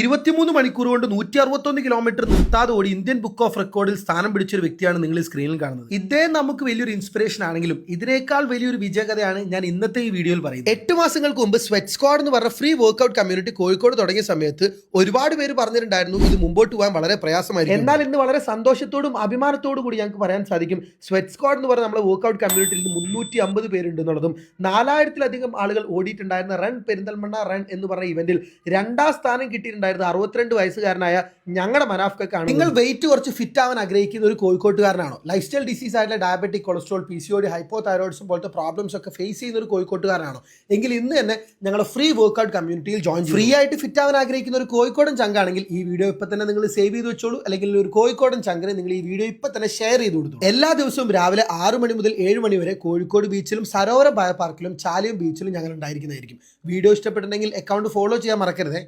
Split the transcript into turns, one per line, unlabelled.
ഇരുപത്തിമൂന്ന് മണിക്കൂർ കൊണ്ട് നൂറ്റി അറുപത്തൊന്ന് കിലോമീറ്റർ നിർത്താതെ ഓടി ഇന്ത്യൻ ബുക്ക് ഓഫ് റെക്കോർഡിൽ സ്ഥാനം പിടിച്ചൊരു വ്യക്തിയാണ് നിങ്ങൾ ഈ സ്ക്രീനിൽ കാണുന്നത്. ഇദ്ദേഹം നമുക്ക് വലിയൊരു ഇൻസ്പിറേഷൻ ആണെങ്കിലും ഇതിനേക്കാൾ വലിയൊരു വിജയകഥയാണ് ഞാൻ ഇന്നത്തെ ഈ വീഡിയോയിൽ പറയുന്നത്. എട്ട് മാസങ്ങൾക്ക് മുമ്പ് സ്വെറ്റ് സ്ക്വാഡ് എന്ന് പറഞ്ഞ ഫ്രീ വർക്ക്ഔട്ട് കമ്മ്യൂണിറ്റി കോഴിക്കോട് തുടങ്ങിയ സമയത്ത് ഒരുപാട് പേര് പറഞ്ഞിട്ടുണ്ടായിരുന്നു ഇത് മുമ്പോട്ട് പോകാൻ വളരെ പ്രയാസമായിരുന്നു എന്നാൽ ഇന്ന് വളരെ സന്തോഷത്തോടും അഭിമാനത്തോടും കൂടി ഞങ്ങൾക്ക് പറയാൻ സാധിക്കും സ്വെറ്റ് സ്ക്വാഡ് എന്ന് പറഞ്ഞ നമ്മുടെ വർക്ക്ഔട്ട് കമ്മ്യൂണിറ്റിയിൽ നിന്ന് മുന്നൂറ്റി അമ്പത് പേരുണ്ട് എന്നുള്ളതും നാലായിരത്തിലധികം ആളുകൾ ഓടിയിട്ടുണ്ടായിരുന്ന റൺ പെരിന്തൽമണ്ണ റൺ എന്ന് പറഞ്ഞ ഇവന്റിൽ രണ്ടാം സ്ഥാനം കിട്ടിയിട്ടുണ്ടായിരുന്ന അറുപത്തിരണ്ട് വയസ്സുകാരനായ ഞങ്ങളുടെ മനാഫ്ക്കാണ് നിങ്ങൾ വെയിറ്റ് കുറച്ച് ഫിറ്റ് ആവാൻ ആഗ്രഹിക്കുന്ന ഒരു കോഴിക്കോട്ടുകാരനാണോ? ലൈഫ് സ്റ്റൈൽ ഡിസീസ് ആയിട്ടുള്ള diabetic cholesterol P C O D hypo തൈറോയിഡ്സും പോലത്തെ പ്രോബ്ലംസ് ഒക്കെ ഫേസ് ചെയ്യുന്ന ഒരു കോഴിക്കോട്ടുകാരനാണോ? എങ്കിൽ ഇന്ന് തന്നെ ഞങ്ങളുടെ ഫ്രീ വർക്ക്ഔട്ട് കമ്മ്യൂണിറ്റിയിൽ ജോയിൻ ഫ്രീ ആയിട്ട് ഫിറ്റ് ആവാൻ ആഗ്രഹിക്കുന്ന ഒരു കോഴിക്കോടൻ ചങ്കാണെങ്കിൽ ഈ വീഡിയോ ഇപ്പൊ തന്നെ നിങ്ങൾ സേവ് ചെയ്ത് വെച്ചോളൂ. അല്ലെങ്കിൽ ഒരു കോഴിക്കോടൻ ചങ്കനെ നിങ്ങൾ ഈ വീഡിയോ ഇപ്പൊ തന്നെ ഷെയർ ചെയ്ത് കൊടുത്തു എല്ലാ ദിവസവും രാവിലെ ആറ് മണി മുതൽ ഏഴ് മണി വരെ കോഴിക്കോട് ബീച്ചിലും സരോവര ബയോ പാർക്കിലും ചാലിയം ബീച്ചിലും ഞങ്ങൾ ഉണ്ടായിരിക്കുന്നതായിരിക്കും. വീഡിയോ ഇഷ്ടപ്പെട്ടിട്ടുണ്ടെങ്കിൽ അക്കൗണ്ട് ഫോളോ ചെയ്യാൻ മറക്കരുതേ.